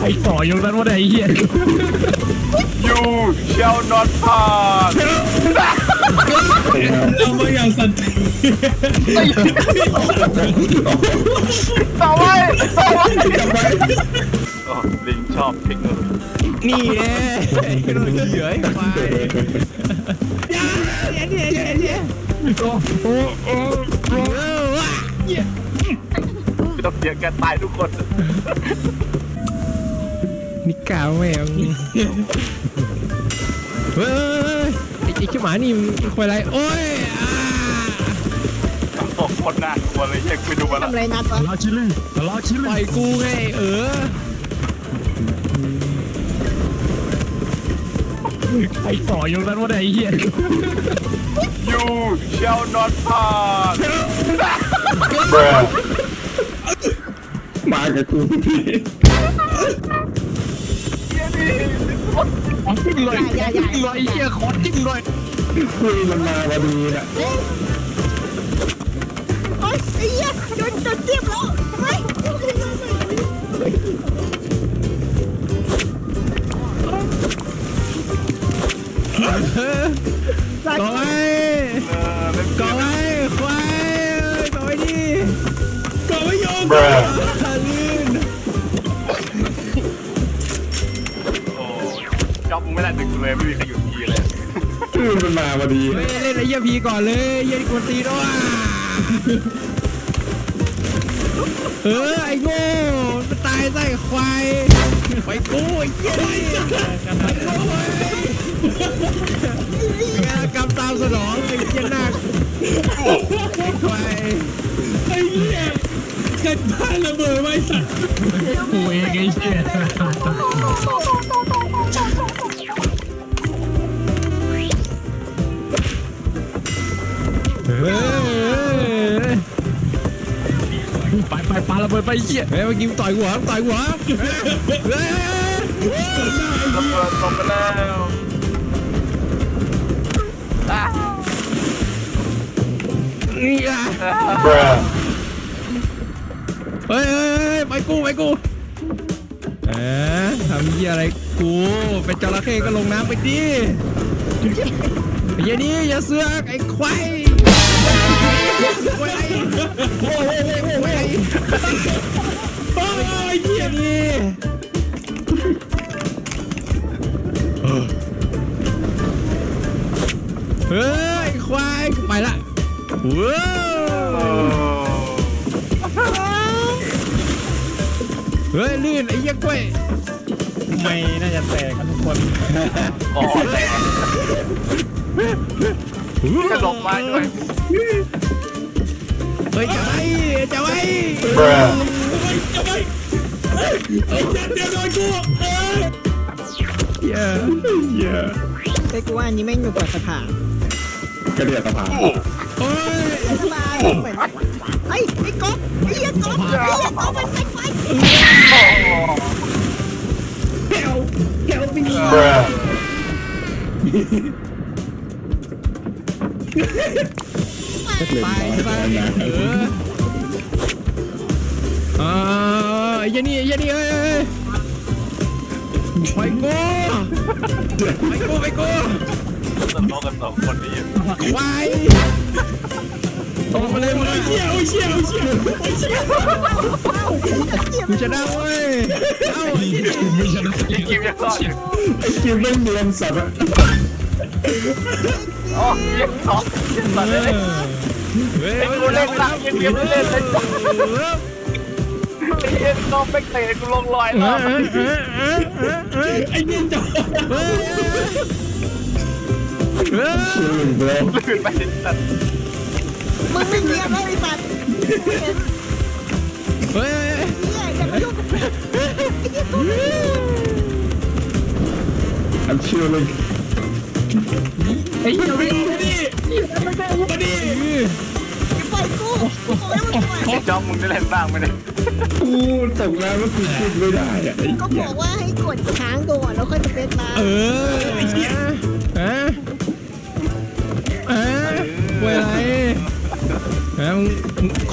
ไอ้ต่อยงนั้นว่าไอ้เหี้ย You shall not pass เอามาอย่างสันติต่อไว้ต่อไว้จับไว้โอ้ลิงชอบเทคโนโลยีนี่แน่ไอ้โดนเหยื่อไอ้ควายเดี๋ยวเดี๋ยวเดี๋ยวเดี๋ยวโอ้โอ้โอ้โอ้ว้าเหี้ยไม่ต้องเสียแกตายทุกคน นี่กาวแม่งเฮ้ยไอ้ไอ้เจ้าหมานี่มันควายอะไรโอ้ยอ่าโอ้คนน่ากลัวเลยยังไปดูมาแล้วทำอะไรนัดวะ ลาชิลี่ลาชิลี่ปล่อยกูไงเออไอ้ต่อยงนั้นว่าไอ้เหี้ย You shall not pass มากับกูพี่เหี้ยนี่ ขอจิ้มเลยขอจิ้มเลยไอ้เหี้ยขอจิ้มเลยคุยมันมาพอดีน่ะเฮ้ยโอ๊ยไอ้เหี้ยโดนโดนเจ็บแล้วเฮ้ยต่อไปเออเล่นต่อไปควายต่อไปดิก็ไม่ยอม เลยไม่มีใครอยู่ทีเลยคุยมันมาพอดีเฮ้ยเล่นไอ้เหี้ยพีก่อนเลยเหี้ยนี่กวนตีนด้วยเออไอ้โง่มันตายซะไอ้ควายไปกูไอ้เหี้ยนี่ไปกูเว้ยงานกรรมตามสนองไอ้เหี้ยหน้าไอ้ควายไอ้เหี้ยเกิดบ้านระเบิดไว้สัตว์กูเองไอ้เหี้ย ไปไปปาระเบิดไปเหี้ยเฮ้ยเมื่อกี้ต่อยหัวต่อยหัวเฮ้ยระเบิดลงไปแล้วนี่อะเฮ้ยเฮ้ยเฮ้ยไปกูไปกูเอ๊ะทำเหี้ยอะไรกูเป็นจระเข้ก็ลงน้ำไปดิไอ้เหี้ยนี่อย่าเสือกไอ้ควายควาย ว้าโอ้วเฮ้ยลื่นไอ้เหี้ยกล้วยไม่น่าจะแตกกันทุกคนโอ้แตกจะหลบมาด้วยเฮ้ยจะไว้จะไว้จะไปเอ้ยเดี๋ยวโดนกูเอ้ยเหี้ยเหี้ยไอ้กูว่าอันนี้แม่งอยู่กว่าสภากระเดียดสะพาน โอ้ยสภาเหมือนไอ้ไอ้ก๊อฟไอ้เหี้ยก๊อฟไอ้เหี้ยก๊อฟมันไปไปแก้วแก้วปีไปไปเอออ่าไอ้เหี้ยนี่ไอ้เหี้ยนี่เอ้ยเอ้ยไปกูไปกูไปกู สนุกกันสองคนนี้อยู่ควายตรงมาเลยมึงโอ้ยเชี่ยโอ้ยเชี่ยโอ้ยเชี่ยโอ้ยเชี่ยกูชนะเว้ยเอ้าไอ้เหี้ยมึงชนะยิงกิมยังรอดอยู่ไอ้คิวแม่เนียนสัตว์อะอ๋อยิงสองยิงสอเลยเฮ้ยไอ้กูเล่นหลังยิงกิมเล่นเลยไอ้เอ็นน้องไปเตะกูลงลอยรอบ บลลื่นไปสัตว์มึงไม่เนียนแล้วไอ้สัตว์เฮ้ยเหี้ยอย่ามายุ่งกับไอ้เหี้ยก๊อฟอันคิวหนึ่งไอ้เหี้ยวิ่งมาดิมาดิปล่อยกูกูบอกแล้วมันปล่อยไอ้จอมมึงได้เล่นบ้างไหมเนี่ยกูตกน้ำแล้วกูขึ้นไม่ได้อะไอ้ก็เหี้บยอกว่าให้กดค้างก่อนแล้วค่อยจะเป็นมาเออ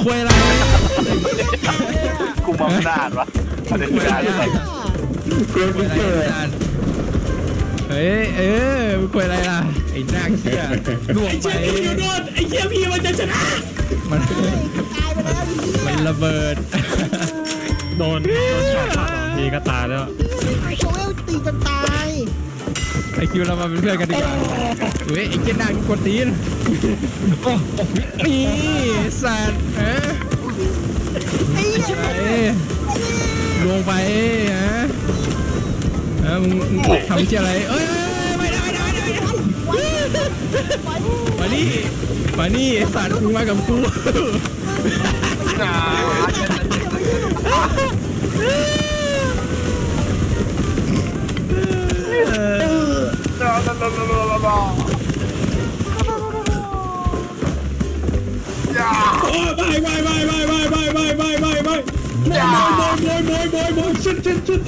ควยอะไรกูมองหน้าดวะประเด็นคุยคืออะไรอะไรอะคุยอะไรอะเฮ้ยเออมึงคุยอะไรล่ะไอ้หน้าเชี่ยล่วงไอ้ไปเชี่ยพี่โดนไอ้เชี่ยพี่มันจะชนะมันตายไปแล้วไอ้เหี้ยมันระเบิดโดนโดนช็อตสองทีก็ตายแล้วโชเวลตีจนตาย ไอคิวเรามาเป็นเพื่อนกันดีกว่าเฮ้ยไอ้เจ้าหน้ากูกวนตีนโอ้โหนี่สัตว์เอ๊ะไอ้เหี้ยไปลงไปฮะเออมึงมึงทำเชี่ยอะไรเอ้ยเอ้ยเอ้ยไม่ได้ไม่ได้ไม่ได้มานี่มานี่ไอ้สัตว์มึงมากับกู ไปไปไปไปไปไปไปไปไปไปโมยโมยโมยโมยโมยชิดชิดชิด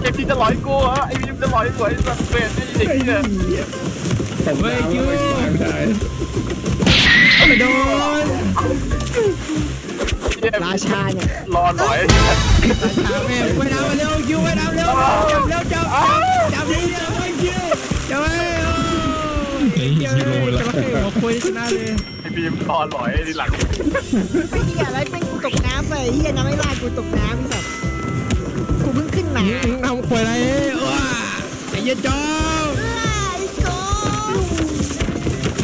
ไอ้ที่จะลอยกูฮะไอ้ที่จะลอยสวยสัตว์เปรตไอ้เด็กไอ้เนี่ยเหี้ยเฮ้ยคิวไม่ได้ไม่โดนราชาเนี่ยรอหลอยถามเองไปน้ำมาเร็วคิวไปน้ำเร็วจับเร็วจับจับเร็วจับไปคิว จับไปเฮ้ยคิวเลยจระเข้หัวคุยชนะเลย ไอ้บีมรอหลอยไอ้ที่หลังไอ้เหี้ยอะไรเป็นกูตกน้ำไปไอ้เหี้ยน้ำไม่ลาดกูตกน้ำไอ้สัสกูเพิ่งขึ้นมามึงทำคุยอะไรว้าไอ้ยันจอมไ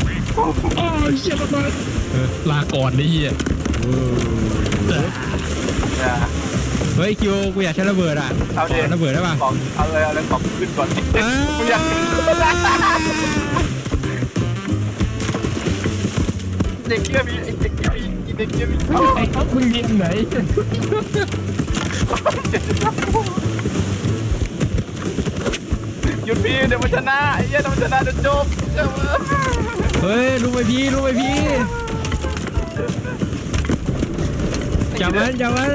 อ้โกอ๋อเชี่ยมันมาลาก่อนนี่เหี้ยอย่า เฮ้ยคิวกูอยากใช้ระเบิดอะเอาดิระเบิดได้ป่ะของเอาเลยเอาเลยของขึ้นก่อนกูอยากเด็กเกี้ยมีไอ้เด็กเกี้ยมีไอ้เด็กเกี้ยมีไอ้ท็อปมึงยิงไหนหยุดพี่เดี๋ยวมันชนะไอ้เหี้ยเดี๋ยวมันชนะเดี๋ยวจบเฮ้ยรู้ไหมพี่รู้ไหมพี่จับมันจับมัน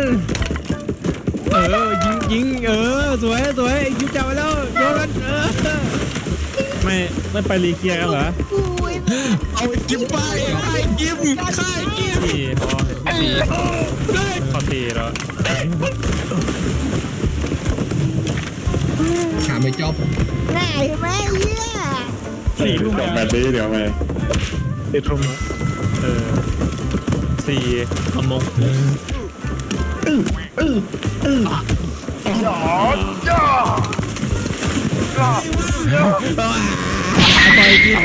เออยิงยิงเออสวยสวยไอ้คิวจับมาแล้วโยนมันเออไม่ไม่ไปรีเกียร์กันเหรอกูไอ้เนี่ยเอากิมไปไอ้กิมค่ายกิมสี่พอสี่พอสี่แล้วถามไอ้จอบน่าเห็นไหมไอ้เหี้ยสี่ทุ่มจบแบบนี้เดี๋ยวไปสี่ทุ่มเออสี่ขโมง จ๋อจ้าจ้าต่อยกิม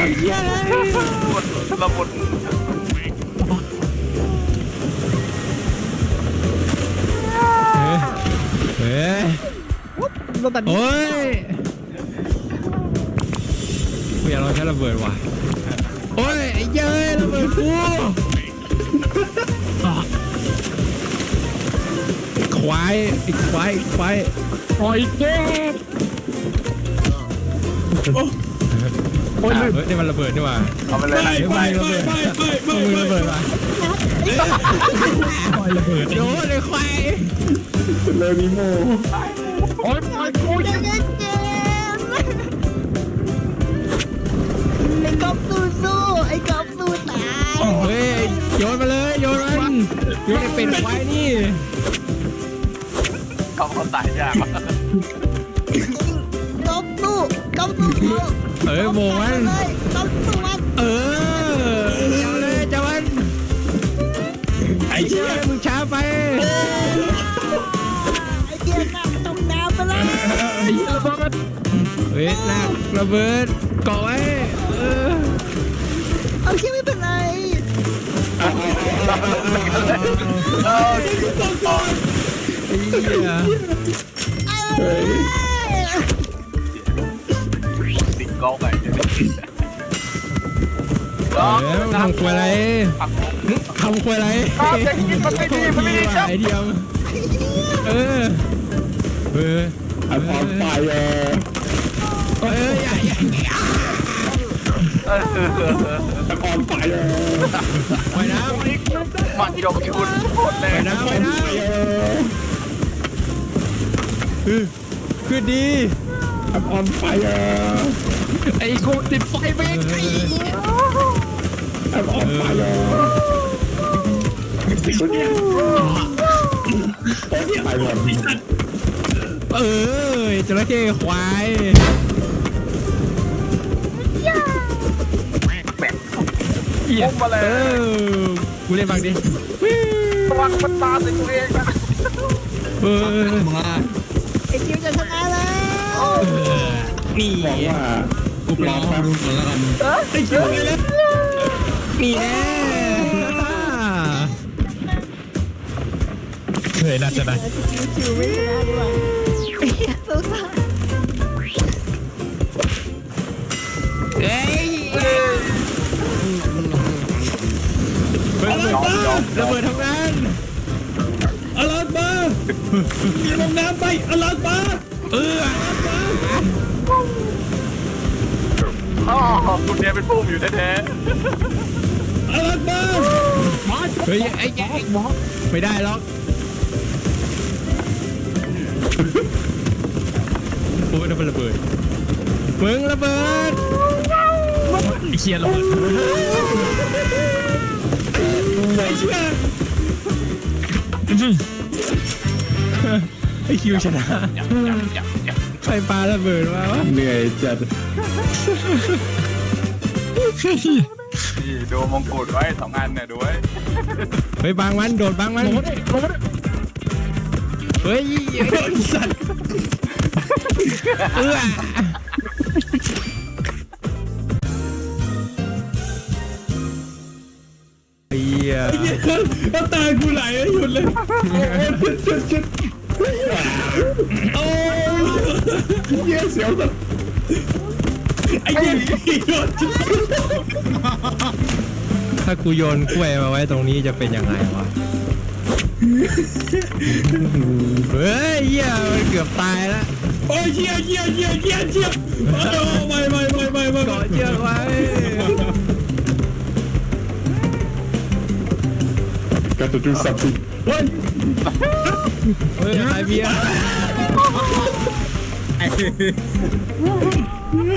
หมดระบบเฮ้ยโดนแบบนี้โอ้ยกูอยากลองใช้ระเบิดว่ะโอ้ยไอ้เย้ยระเบิดกูไอ้ ควายไอ้ควายไอ้ควายปล่อยเก็บโอ้ยเฮ้ยนี่มันระเบิดนี่หว่าเอาไปเลยไปไปไปไปไปไปมึงระเบิดว่ะปล่อยระเบิดโดนไอ้ควายเลยนิโมโอ้ยปล่อยกูเจเจเจมไอ้กอบสู้สู้ไอ้กอบสู้ตายเฮ้ยโยนมาเลยโยนมันโยนไอ้เป็นควายนี่ เขาเขาตายยากกอบสู้กอบสู้เอ้ยโมงมันเลยกอบสู้มันเออเอาเลยเจ้ามันไอ้ไอ้เชี่เชี่ยยมึงช้าไปไอ้เดียน้ำตกน้ำไปแล้วเฮ้ยหนักระเบิดเกาะไว้เออเอาเชี่ยไม่เป็นไรเออต้องก่อน ไอ้เหี้ยเอ้ยติดกล้องไงเนี่ยเออมึงทำควยอะไรมึงทำควยอะไรครับอย่างนี้มันไม่ดีมันไม่ดีครับไอเดียมเออเออไอ้พอไฟเออเอออย่าอย่าอย่าเออไอ้พอไฟเออไปน้มันยกคุณโคตรแรำไปน้ำไปน้ไฟเออำ คือคือดีไอ้พอไฟเออไอ้กูติดไฟไปไกลไอ้พอไฟเออไฟหมดเอ้ยจระเข้ควายพุ่งมาเลเอยอกูเล่นบ้างดิระวังมันตาใส่ตัวเองนะเออมาไอ้ คิวจะชนะแล้วนี่บอกว่ากูรอแป๊บนึงก่อนแล้วกันไอ้คิวไงแล้วนี่แน่เฮ้ยน่าจะได้คิวคิวไม่ชนะดีกว่าไอ้เหี้ยสงสารเอ้ยเบิร์ดระเบิดทำง ลงน้ำไปอลาสมาเอออ๋อคุณเนี่ยเป็นพุ่มอยู่แท้อลาสมาเฮ้ยไอ้ไอ้ไม่ได้หรอกโอ้ยระเบิดระเบิดมึงระเบิดไอ้เคียร์ระเบิดไม่เชื่อ ไอ้คิวชนะๆยังยังยังยังใครปาระเบิดมาวะเหนื่อยจัดนี่ดูมงกุฎไว้สองอันเนี่ยดูไว้เฮ้ยบางมันโดดบางมันเฮ้ยโดนสัตว์เออไอ้เหี้ย น้ำตากูไหลไม่หยุดเลยโอ้ยเยี่ยเสียวแบบไอ้เหี้ยโดนถ้ากูโยนกล้วยมาไว้ตรงนี้จะเป็นยังไงวะ เฮ้ยเหี้ยมันเกือบตายแล้วโอ้ยเยี่ยเยี่ยเยี่ยเยี่ยเยี่ยโอ้ไม่ไม่ไม่ไม่ไม่เกาะเชือกไว้ Got to do something เฮ้ยเฮ้ยไอเบียร์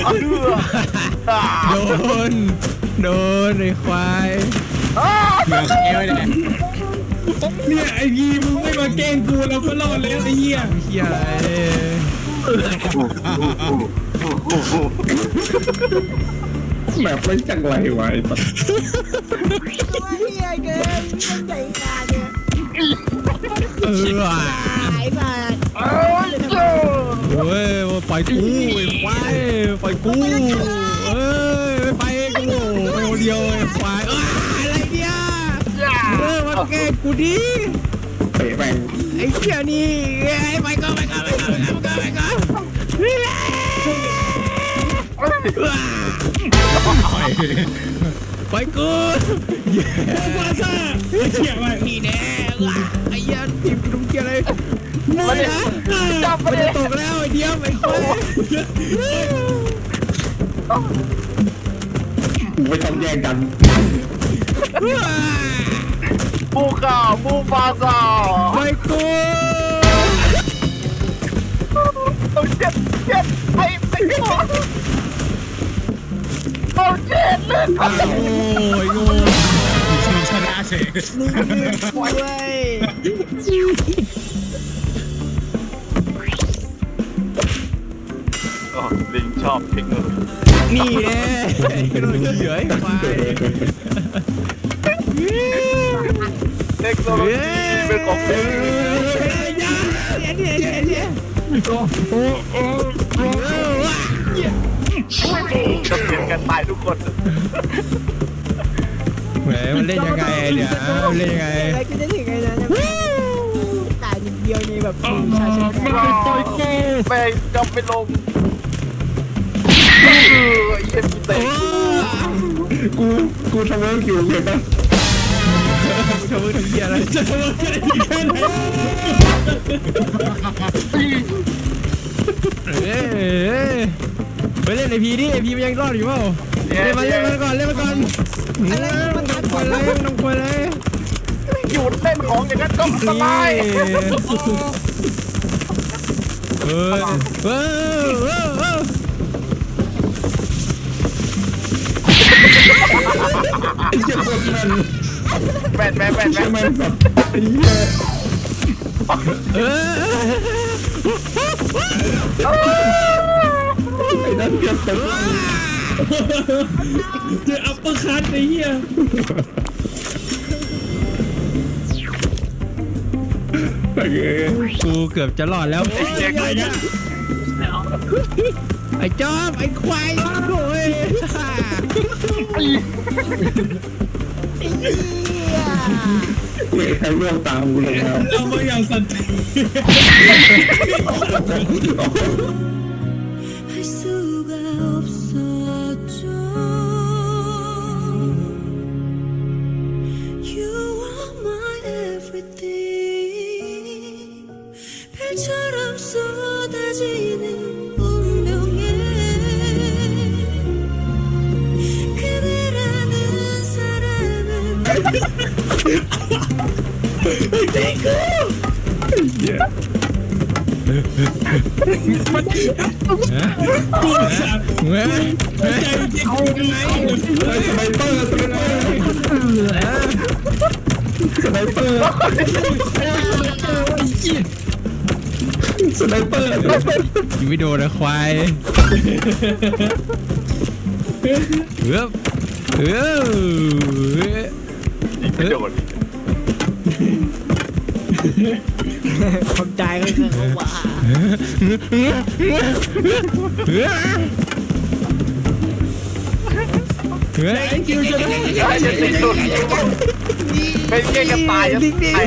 เอาเรืออ่าโดน โดนไอ้ควายเนี่ยไอ้พีมึงไม่มาแกล้งกูเราก็รอดแล้วไอ้เหี้ยเหี้ยอะไรแบบไม่จังไรวะไอ้สัวเหี้ยเกินมันใจงานเนี่ย เออว่ะหายมาเอ้ยเจ้าโอ้ยปล่อยกูไอ้ควายปล่อยกูเอ้ยไม่ไปกูไปคนเดียวไอ้ควายเอ้ยอะไรเนี่ยเออมาแกล้งกูดิเตะแม่งไอ้เหี้ยนี่ไอ้ไปก่อนไปก่อนไปก่อนไปก่อนไปก่อนนี่แหละ ไปกูเย้มาซ่าไอ้เหี้ยไปนี่แน่ว่ะไอ้เหี้ยทีมกูต้องเกี่ยวอะไรมาดิจับมัมานดิจะตกแล้วไอ้เดียวไอ้ควายไม่ต้องแย่งกันปูข่าวปูปลาข่าวไปกูเอาเจ็บเจ็บไอ้ไอ้ โอ้ยโง่ชนะเฉยมึงลืมกูเว้ยโอ้ลิงชอบเทคโนโลยีนี่แน่ไอ้กระโดดเหยื่อไอ้ควายเทคโนโลยีเป็นของลิงเนี่ยเนี่ยเนี่ยเนี่ยโอ้โอ้โอ้ ว้าจะเปลี่ยนกันตายทุกคนแหมมันเล่นยังไงเนี่ยมันเล่นยังไงแล้วกูจะถึงไงนะเนี่ยตายนิดเดียวนี่แบบกูชาชนะแม่งจำไม่ลงเออไอ้เหี้ยมีเตะกูกูทำแล้วคิวเห็นปะทำมือทำเหี้ยอะไรจะทำอะไรแค่ไหนเอ้ย ไปเล่นไอพีดิไอพีมันยังรอดอยู่เปล่าเล่นมาเล่นมาก่อนเล่นมาก่อนอะไรมันทำคนเลยมันทำคนเลยหยุดเต้นของอย่างนั้นก็อันตรายเออเออเออเออไอ้เหี้ยคนมันแม่นแม่นแม่นแม่นใช่ไหมแบบไอ้เหี้ยเออไอ้ นั่นเกือบตกเจออัปเปอร์คัทไอ้เหี้ยไอ้เงี้ยกูเกือบจะรอดแล้วเยังไงเนี่ยไอ้จอมไอ้ควายโอ้ยไอ้เหี้ยเว้ยใครเรื่องตามกูลงแล้วเรามาอย่างสันติ กูสับเฮ้ยใจจริงกูไงไอ้สไนเปอร์สไนเปอร์สไนเปอร์สไนเปอร์ยิงไม่โดนนะควายเฮ้ยเฮ้ยไม่โดน ความใจก็คือเขาว่าเฮ้ยไอ้จะติดสุดเป็นแค่กระต่ายจะตาย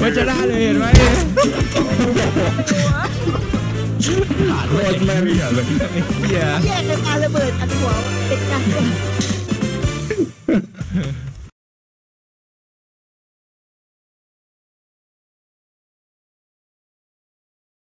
มันจะได้เลยเห็นไหมโคตรแม่นเลยเฮียแยกกันมาระเบิดอันหัวเป็นกัน